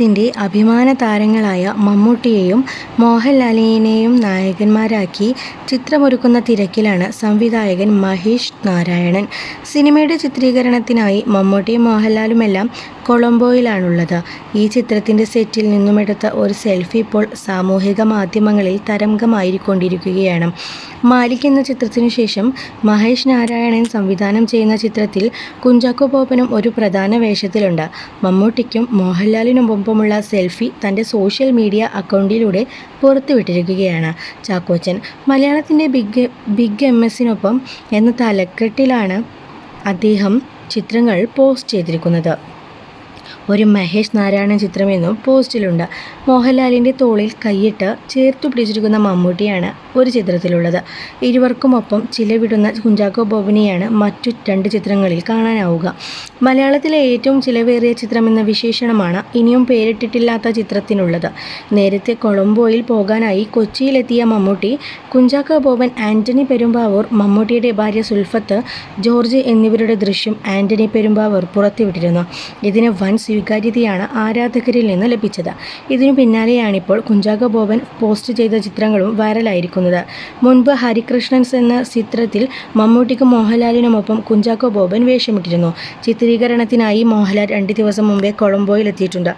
ത്തിന്റെ അഭിമാന താരങ്ങളായ മമ്മൂട്ടിയെയും മോഹൻലാലിനെയും നായകന്മാരാക്കി ചിത്രമൊരുക്കുന്ന തിരക്കിലാണ് സംവിധായകൻ മഹേഷ് നാരായണൻ. സിനിമയുടെ ചിത്രീകരണത്തിനായി മമ്മൂട്ടിയും മോഹൻലാലുമെല്ലാം കൊളംബോയിലാണുള്ളത്. ഈ ചിത്രത്തിന്റെ സെറ്റിൽ നിന്നുമെടുത്ത ഒരു സെൽഫി ഇപ്പോൾ സാമൂഹിക മാധ്യമങ്ങളിൽ തരംഗമായിക്കൊണ്ടിരിക്കുകയാണ്. മാലിക് എന്ന ചിത്രത്തിനു ശേഷം മഹേഷ് നാരായണൻ സംവിധാനം ചെയ്യുന്ന ചിത്രത്തിൽ കുഞ്ചാക്കോ ബോബനും ഒരു പ്രധാന വേഷത്തിലുണ്ട്. മമ്മൂട്ടിക്കും മോഹൻലാലിനുമൊപ്പമുള്ള സെൽഫി തന്റെ സോഷ്യൽ മീഡിയ അക്കൗണ്ടിലൂടെ പുറത്തുവിട്ടിരിക്കുകയാണ് ചാക്കോച്ചൻ. മലയാളത്തിന്റെ ബിഗ് ബിഗ് എം എസിനൊപ്പം എന്ന തലക്കെട്ടിലാണ് അദ്ദേഹം ചിത്രങ്ങൾ പോസ്റ്റ് ചെയ്തിരിക്കുന്നത്. ഒരു മഹേഷ് നാരായണൻ ചിത്രമെന്നും പോസ്റ്റിലുണ്ട്. മോഹൻലാലിന്റെ തോളിൽ കൈയിട്ട് ചേർത്തു പിടിച്ചിരിക്കുന്ന മമ്മൂട്ടിയാണ് ഒരു ചിത്രത്തിലുള്ളത്. ഇരുവർക്കുമൊപ്പം ചിലവിടുന്ന കുഞ്ചാക്കോ ബോബിനെയാണ് മറ്റു രണ്ട് ചിത്രങ്ങളിൽ കാണാനാവുക. മലയാളത്തിലെ ഏറ്റവും ചിലവേറിയ ചിത്രമെന്ന വിശേഷണമാണ് ഇനിയും പേരിട്ടിട്ടില്ലാത്ത ചിത്രത്തിനുള്ളത്. നേരത്തെ കൊളംബോയിൽ പോകാനായി കൊച്ചിയിലെത്തിയ മമ്മൂട്ടി, കുഞ്ചാക്കോ ബോബൻ, ആന്റണി പെരുമ്പാവൂർ, മമ്മൂട്ടിയുടെ ഭാര്യ സുൽഫത്ത് ജോർജ് എന്നിവരുടെ ദൃശ്യം ആന്റണി പെരുമ്പാവൂർ പുറത്തുവിട്ടിരുന്നു. ഇതിന് വൻ സ്വീകാര്യതയാണ് ആരാധകരിൽ നിന്ന് ലഭിച്ചത്. ഇതിനു പിന്നാലെയാണിപ്പോൾ കുഞ്ചാക്കോ ബോബൻ പോസ്റ്റ് ചെയ്ത ചിത്രങ്ങളും വൈറലായിരിക്കുന്നത്. മുൻപ് ഹരികൃഷ്ണൻസ് എന്ന ചിത്രത്തിൽ മമ്മൂട്ടിക്കും മോഹൻലാലിനുമൊപ്പം കുഞ്ചാക്കോ ബോബൻ വേഷമിട്ടിരുന്നു. ചിത്രീകരണത്തിനായി മോഹൻലാൽ രണ്ട് ദിവസം മുമ്പേ കൊളംബോയിലെത്തിയിട്ടുണ്ട്.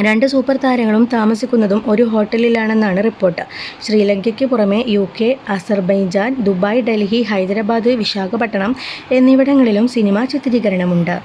രണ്ട് സൂപ്പർ താരങ്ങളും താമസിക്കുന്നതും ഒരു ഹോട്ടലിലാണെന്നാണ് റിപ്പോർട്ട്. ശ്രീലങ്കയ്ക്ക് പുറമെ U K Azerbaijan, Dubai, Delhi, Hyderabad, Visakhapatnam എന്നിവിടങ്ങളിലും സിനിമ ചിത്രീകരണമുണ്ട്.